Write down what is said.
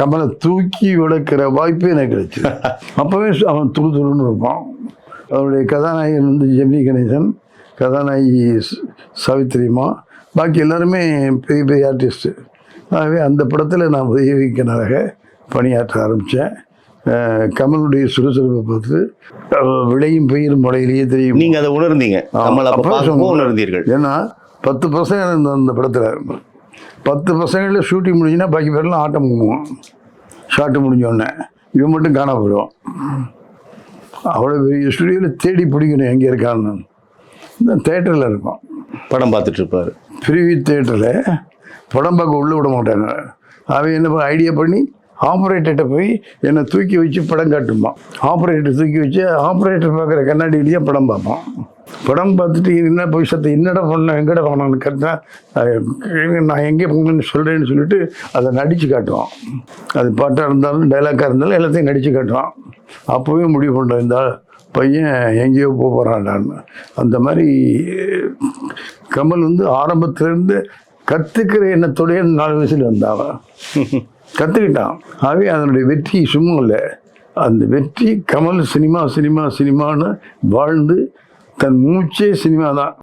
கமலை தூக்கி விளக்குற வாய்ப்பு எனக்கு கிடைச்சது. அப்போவே அவன் துரு துருன்னு இருப்பான். அவருடைய கதாநாயகன் வந்து ஜெமினி கணேசன் கதாநாயகி சாவித்திரிமா பாக்கி எல்லாருமே பெரிய பெரிய ஆர்டிஸ்ட்டு ஆகவே அந்த படத்தில் நான் உதவிக்கனாக பணியாற்ற ஆரம்பித்தேன் கமலுடைய சுறுசுறுப்பை பார்த்து விளையும் பயிரும் முளையிலேயே தெரியும். நீங்க அதை உணர்ந்தீங்க. உணர்ந்தீர்கள். ஏன்னா பத்து இருந்த அந்த படத்தில். பத்து பசங்களில் ஷூட்டிங் முடிஞ்சுன்னா பாக்கி பேர்லாம் ஆட்டம் போவோம் ஷாட்டு முடிஞ்ச உடனே. இவன் மட்டும் காண போயிடுவான் அவ்வளோ பெரிய ஸ்டுடியோவில் தேடி பிடிக்கணும் எங்கே இருக்கான்னு. இந்த தேட்டரில் இருப்பான் படம் பார்த்துட்டு இருப்பாரு. பிரிவி தேட்டரில் படம் பார்க்க உள்ளே விட மாட்டாங்க. அவன் என்ன ஐடியா பண்ணி ஆப்ரேட்டர்கிட்ட போய் என்னை தூக்கி வச்சு படம் காட்டுமா ஆப்ரேட்டர் தூக்கி வச்சு ஆப்ரேட்டர் பார்க்குற கண்ணாடியிலேயே படம் பார்ப்பான். படம் பார்த்துட்டு என்ன பவிஷத்தை என்னடா பண்ண எங்கட போனான்னு கேட்டா நான் எங்கே போகணும்னு சொல்கிறேன்னு சொல்லிட்டு அதை நடித்து காட்டுவான். அது பாட்டாக இருந்தாலும் டைலாக்காக இருந்தாலும் எல்லாத்தையும் நடித்து காட்டுவான். அப்போவே முடிவு பண்ணுறேன் இந்த பையன் எங்கேயோ போக போகிறான்டான்னு அந்த மாதிரி கமல் வந்து ஆரம்பத்திலேருந்து கற்றுக்கிற எண்ணத்தோடய நாலு வயசில் வந்தாவன் கற்றுக்கிட்டான் ஆகவே அதனுடைய வெற்றி சும்மா இல்லை. அந்த வெற்றி கமல் சினிமா சினிமா சினிமான்னு வாழ்ந்து தன் மூச்சே சினிமா தான்